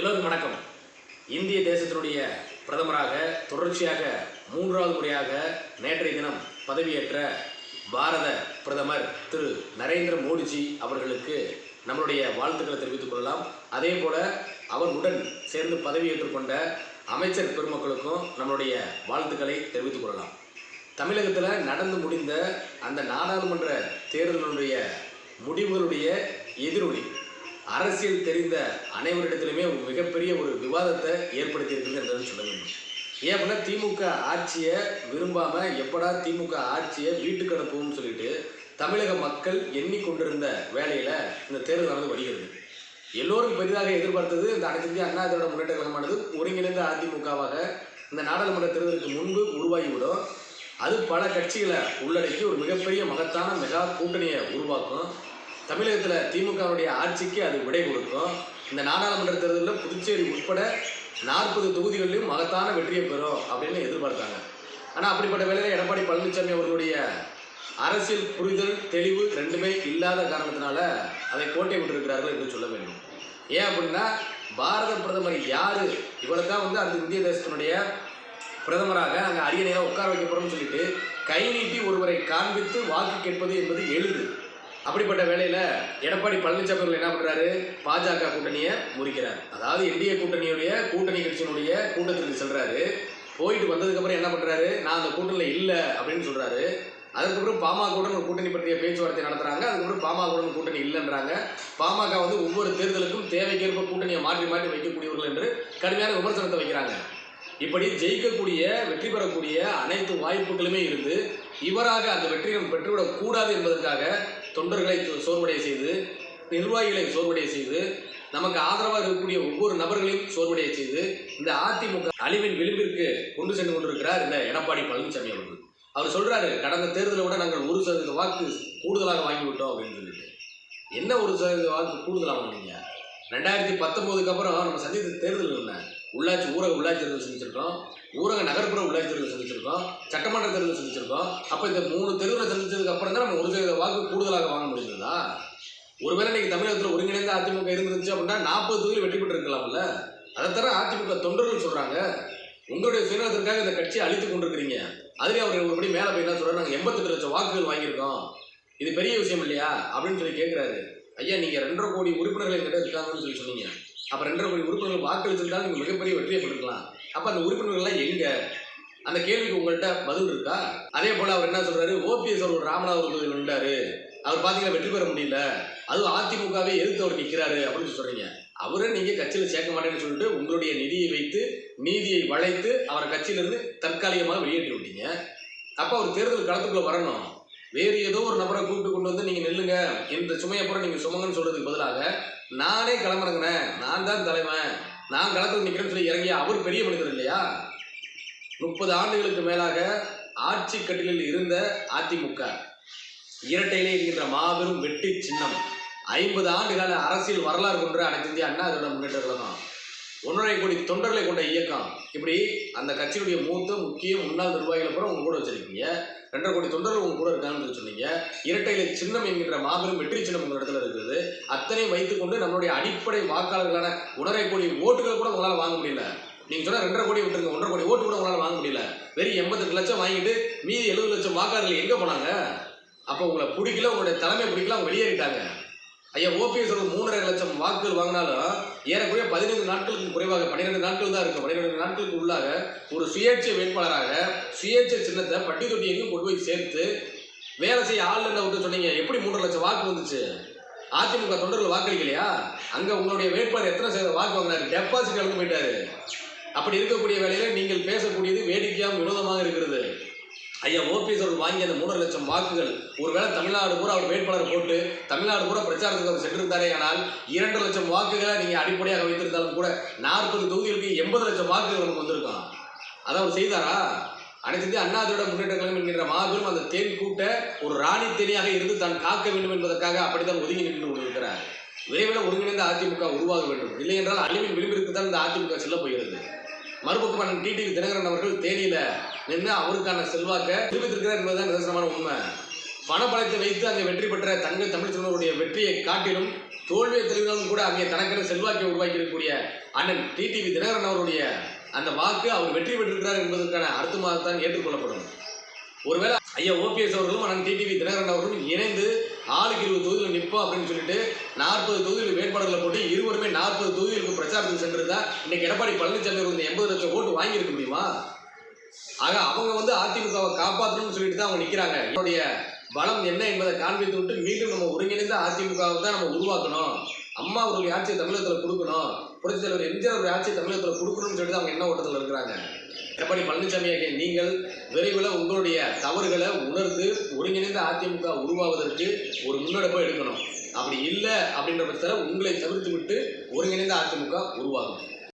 எல்லோருக்கும் வணக்கம். இந்திய தேசத்தினுடைய பிரதமராக தொடர்ச்சியாக மூன்றாவது முறையாக நேற்றைய தினம் பதவியேற்ற பாரத பிரதமர் திரு. நரேந்திர மோடிஜி அவர்களுக்கு நம்மளுடைய வாழ்த்துக்களை தெரிவித்துக் கொள்ளலாம். அதே போல அவருடன் சேர்ந்து பதவியேற்றுக்கொண்ட அமைச்சர் பெருமக்களுக்கும் நம்மளுடைய வாழ்த்துக்களை தெரிவித்துக் கொள்ளலாம். தமிழகத்தில் நடந்து முடிந்த அந்த நாடாளுமன்ற தேர்தலினுடைய முடிவுகளுடைய எதிரொலி அரசியல் தெரிந்த அனைவரிடத்திலுமே மிகப்பெரிய ஒரு விவாதத்தை ஏற்படுத்தி இருக்கின்றதுன்னு சொல்ல வேண்டும். ஏன் அப்படின்னா திமுக ஆட்சியை விரும்பாம எப்படா திமுக ஆட்சியை வீட்டுக்கு அனுப்புவோம்னு சொல்லிட்டு தமிழக மக்கள் எண்ணிக்கொண்டிருந்த வேலையில இந்த தேர்தல் நடந்து வருகிறது. எல்லோரும் பெரிதாக எதிர்பார்த்தது இந்த அனைத்து இந்திய அண்ணா திராவிட முன்னேற்ற கழகமானது ஒருங்கிணைந்த அதிமுகவாக இந்த நாடாளுமன்ற தேர்தலுக்கு முன்பு உருவாகிவிடும். அது பல கட்சிகளை உள்ளடக்கி ஒரு மிகப்பெரிய மகத்தான மெகா கூட்டணியை உருவாக்கும். தமிழகத்தில் திமுகவுடைய ஆட்சிக்கு அது விடை கொடுக்கும். இந்த நாடாளுமன்ற தேர்தலில் புதுச்சேரி உட்பட நாற்பது தொகுதிகளிலும் மகத்தான வெற்றியை பெறும் அப்படின்னு எதிர்பார்த்தாங்க. ஆனால் அப்படிப்பட்ட வேலையில் எடப்பாடி பழனிசாமி அவர்களுடைய அரசியல் புரிதல் தெளிவு ரெண்டுமே இல்லாத காரணத்தினால அதை கோட்டை விட்டிருக்கிறார்கள் என்று சொல்ல வேண்டும். ஏன் அப்படின்னா பாரத பிரதமர் யாரு? இவரை தான் வந்து அந்த இந்திய தேசத்தினுடைய பிரதமராக நாங்கள் அரியணையாக உட்கார வைக்க போகிறோம்னு சொல்லிட்டு கை நீட்டி ஒருவரை காண்பித்து வாக்கு கேட்பது என்பது எளிது. அப்படிப்பட்ட வேலையில் எடப்பாடி பழனிசாமி அவர்கள் என்ன பண்றாரு? பாஜக கூட்டணியை முறிக்கிறார். அதாவது என்டிஏ கூட்டணியுடைய கூட்டணி கட்சியினுடைய கூட்டத்திற்கு செல்றாரு. போயிட்டு வந்ததுக்கப்புறம் என்ன பண்றாரு? நான் அந்த கூட்டணியில் இல்லை அப்படின்னு சொல்றாரு. அதுக்கப்புறம் பாமகவுடன் ஒரு கூட்டணி பற்றிய பேச்சுவார்த்தை நடத்துறாங்க. அதுக்கப்புறம் பாமகவுடன் கூட்டணி இல்லைன்றாங்க. பாமக வந்து ஒவ்வொரு தேர்தலுக்கும் தேவைக்கேற்ப கூட்டணியை மாற்றி மாற்றி வைக்கக்கூடியவர்கள் என்று கடுமையான விமர்சனத்தை வைக்கிறாங்க. இப்படி ஜெயிக்கக்கூடிய வெற்றி பெறக்கூடிய அனைத்து வாய்ப்புகளுமே இருந்து இவராக அந்த வெற்றியை பெற்றுவிடக் கூடாது என்பதற்காக தொண்டர்களை சோர்வடைய செய்து நிர்வாகிகளை சோர்வடைய செய்து நமக்கு ஆதரவாக இருக்கக்கூடிய ஒவ்வொரு நபர்களையும் சோர்வடைய செய்து இந்த அதிமுக அழிவின் விளிம்பிற்கு கொண்டு சென்று கொண்டிருக்கிறார் இந்த எடப்பாடி பழனிசாமி அவர்கள். அவர் சொல்றாரு கடந்த தேர்தலை விட நாங்கள் ஒரு சதவீத வாக்கு கூடுதலாக வாங்கி விட்டோம் அப்படின்னு சொல்லிட்டு. என்ன ஒரு சதவீத வாக்கு கூடுதலாக வாங்கினீங்க? ரெண்டாயிரத்தி பத்தொம்போதுக்கு அப்புறம் நம்ம சந்தித்த தேர்தல் என்ன? உள்ளாட்சி ஊரக உள்ளாட்சி தேர்தல் சந்திச்சிருக்கோம். ஊரக நகர்ப்புற உள்ளாட்சி தேர்தல் சந்திச்சிருக்கோம். சட்டமன்ற தேர்தல் சந்திச்சிருக்கோம். அப்போ இந்த மூணு தேர்தலை சந்திச்சதுக்கு அப்புறம் தான் நம்ம ஒரு சதவீத வாக்கு கூடுதலாக வாங்க முடிஞ்சதா ஒருவேளை இன்னைக்கு தமிழகத்தில் ஒருங்கிணைந்த அதிமுக இருந்துச்சு அப்படின்னா நாற்பது தொகுதியில் வெற்றி பெற்று இருக்கலாம்ல அதை தவிர அதிமுக தொண்டர்கள் சொல்கிறாங்க உங்களுடைய சுயநலத்திற்காக இந்த கட்சியை அழித்து கொண்டிருக்கிறீங்க. அதுலேயே அவர் ஒருபடி மேலே போய் என்ன சொல்கிறார் நாங்கள் எண்பத்தெட்டு லட்சம் வாக்குகள் வாங்கியிருக்கோம். இது பெரிய விஷயம் இல்லையா? அப்படின்னு சொல்லி கேட்குறாரு ஐயா நீங்கள் ரெண்டரை கோடி உறுப்பினர்கள் எங்கிட்ட இருக்காங்கன்னு சொல்லி சொன்னீங்க. அப்போ ரெண்டரை கோடி உறுப்பினர்கள் வாக்களிச்சிருந்தாலும் நீங்கள் மிகப்பெரிய வெற்றியை பண்ணிருக்கலாம் அப்போ அந்த உறுப்பினர்கள்லாம் எங்க? அந்த கேள்விக்கு உங்கள்கிட்ட பதில் இருக்கா? அதே போல் அவர் என்ன சொல்றாரு? ஓபிஎஸ் அவர் ராமநாதபுரம் தொகுதியில் நின்றாரு. அவர் பார்த்தீங்கன்னா வெற்றி பெற முடியல. அதுவும் அதிமுகவே எதிர்த்து அவர் நிற்கிறாரு அப்படின்னு சொல்கிறீங்க அவரை நீங்கள் கட்சியில் சேர்க்க மாட்டேன்னு சொல்லிட்டு உங்களுடைய நிதியை வைத்து நீதியை வளைத்து அவரை கட்சியிலிருந்து தற்காலிகமாக வெளியேற்றி விட்டீங்க அப்போ அவர் தேர்தல் களத்துக்குள்ளே வரணும். வேறு ஏதோ ஒரு நபரை கூப்பிட்டு கொண்டு வந்து நீங்க நெல்லுங்க இந்த சுமையை பூரா நீங்க சுமங்கன்னு சொல்றதுக்கு பதிலாக நானே களமிறங்கினேன் நான் தான் தலைவன். நான் களத்தில் நிற்கிறேன்னு சொல்லி இறங்கிய அவர் பெரிய மனிதர் இல்லையா? முப்பது ஆண்டுகளுக்கு மேலாக ஆட்சி கட்டிலில் இருந்த அதிமுக இரட்டையிலே இருக்கின்ற மாபெரும் வெட்டி சின்னம் ஐம்பது ஆண்டுகால அரசியல் வரலாறு கொண்ட அனைத்து இந்திய அண்ணா அதோட முன்னேற்ற கழகம். ஒன்றரை கோடி தொண்டர்களை கொண்ட இயக்கம். இப்படி அந்த கட்சியினுடைய மூத்த முக்கிய முன்னாள் நிர்வாகிகளை கூட உங்க கூட வச்சிருக்கீங்க. ரெண்டரை கோடி தொண்டர்கள் உங்க கூட இருக்காங்கன்னு சொல்லி சொன்னீங்க. இரட்டையில சின்னம் என்கின்ற மாபெரும் வெற்றி சின்னம் உங்க இடத்துல இருக்குது. அத்தனையும் வைத்துக்கொண்டு நம்மளுடைய அடிப்படை வாக்காளர்களான ஒன்றரை கோடி ஓட்டுகள் கூட உங்களால் வாங்க முடியல. நீங்க சொன்ன ரெண்டரை கோடி விட்டுருங்க ஒன்றரை கோடி ஓட்டு கூட உங்களால் வாங்க முடியல. வெறும் எண்பத்தெட்டு லட்சம் வாங்கிட்டு மீதி எழுபது லட்சம் வாக்காளர்கள் எங்க போனாங்க? அப்போ உங்களை பிடிக்கல உங்களுடைய தலைமை பிடிக்கல அவங்க வெளியேறிட்டாங்க. ஐயா ஓபிஎஸ் மூன்றரை லட்சம் வாக்குகள் வாங்கினாலும் ஏறக்குறைய பதினைந்து நாட்களுக்கு குறைவாக பன்னிரெண்டு நாட்கள் தான் இருக்கும் பன்னிரெண்டு நாட்களுக்கு உள்ளாக ஒரு சுயேட்சை வேட்பாளராக சுயேட்சை சின்னத்தை பட்டி தொட்டி எங்கேயும் கொண்டு போய் சேர்த்து வேலை செய்ய ஆள் என்ன விட்டு சொன்னீங்க. எப்படி மூன்றரை லட்சம் வாக்கு வந்துச்சு? அதிமுக தொண்டர்கள் வாக்களிக்கலையா? அங்கே உங்களுடைய வேட்பாளர் எத்தனை சதவீத வாக்கு வாங்கினாரு? டெபாசிட் இழந்து போயிட்டாரு. அப்படி இருக்கக்கூடிய வேலையில் நீங்கள் பேசக்கூடியது வேடிக்கையாகவும் வினோதமாக இருக்கிறது. ஐயா ஓபிஎஸ் அவர் வாங்கிய அந்த மூணு லட்சம் வாக்குகள் ஒருவேளை தமிழ்நாடு பூரா அவர் வேட்பாளர் போட்டு தமிழ்நாடு பூரா பிரச்சாரத்துக்கு அவர் சென்றிருந்தாரே ஆனால் இரண்டு லட்சம் வாக்குகளை நீங்க அடிப்படையாக வைத்திருந்தாலும் கூட நாற்பது தொகுதிகளுக்கு எண்பது லட்சம் வாக்குகள் நமக்கு வந்திருக்கோம் அதை அவர் செய்தாரா? அனைத்து இந்திய அண்ணா திராவிட முன்னேற்ற கழகம் என்கின்ற மாபெரும் அந்த தேன் கூட்ட ஒரு ராணி தேனியாக இருந்து தான் காக்க வேண்டும் என்பதற்காக அப்படித்தான் ஒதுங்கி நின்று கொண்டிருக்கிறார். விரைவில் ஒருங்கிணைந்த அதிமுக உருவாக வேண்டும். இல்லை என்றால் அழிவின் விளிம்பிற்கு தான் இந்த அதிமுக செல்ல போகிறது. மறுபக்கம் டிடிவி தினகரன் அவர்கள் தேனியில நின்று அவருக்கான செல்வாக்கை நிரூபித்திருக்கிறார் என்பதுதான் நிதர்சனமான உண்மை. பணபலத்தை வைத்து அங்கே வெற்றி பெற்ற தங்க தமிழ்ச்செல்வனுடைய வெற்றியை காட்டிலும் தோல்வியை தெரிவித்தாலும் கூட அங்கே தனக்கென செல்வாக்கை உருவாக்கி இருக்கக்கூடிய அண்ணன் டிடிவி தினகரன் அவருடைய அந்த வாக்கு அவர் வெற்றி பெற்றிருக்கிறார் என்பதற்கான அர்த்தமாகத்தான் ஏற்றுக்கொள்ளப்படும். ஒருவேளை ஐயா ஓபிஎஸ் அவர்களும் அண்ணன் டிடிவி தினகரன் அவர்களும் இணைந்து ஆளுக்கு இருபது தொகுதியில் நிற்போம் அப்படின்னு சொல்லிட்டு நாற்பது தொகுதியில் வேட்பாளர்களை போட்டு இருவருமே நாற்பது தொகுதிகளுக்கு பிரச்சாரத்துக்கு சென்றிருந்தா இன்னைக்கு எடப்பாடி பழனிசாமி அவர்கள் எண்பது லட்சம் ஓட்டு வாங்கியிருக்க முடியுமா? ஆக அவங்க வந்து அதிமுகவை காப்பாற்றணும்னு சொல்லிட்டு தான் அவங்க நிற்கிறாங்க என்னுடைய பலம் என்ன என்பதை காண்பித்து விட்டு மீண்டும் நம்ம ஒருங்கிணைந்த அதிமுகவை தான் நம்ம உருவாக்கணும். அம்மா அவருடைய ஆட்சியை தமிழகத்தில் கொடுக்கணும். புரட்சி தலைவர் எம்ஜிஆர் அவருடைய ஆட்சியை தமிழகத்தில் கொடுக்கணும்னு சொல்லிட்டு அவங்க என்ன ஓட்டத்தில் இருக்கிறாங்க. எடப்பாடி பழனிசாமி ஆகிய நீங்கள் விரைவில் உங்களுடைய தவறுகளை உணர்ந்து ஒருங்கிணைந்த அதிமுக உருவாவதற்கு ஒரு முன்னெடுப்பை எடுக்கணும். அப்படி இல்லை அப்படின்ற பட்சத்தில் உங்களை தவிர்த்து விட்டு ஒருங்கிணைந்த அதிமுக உருவாகும்.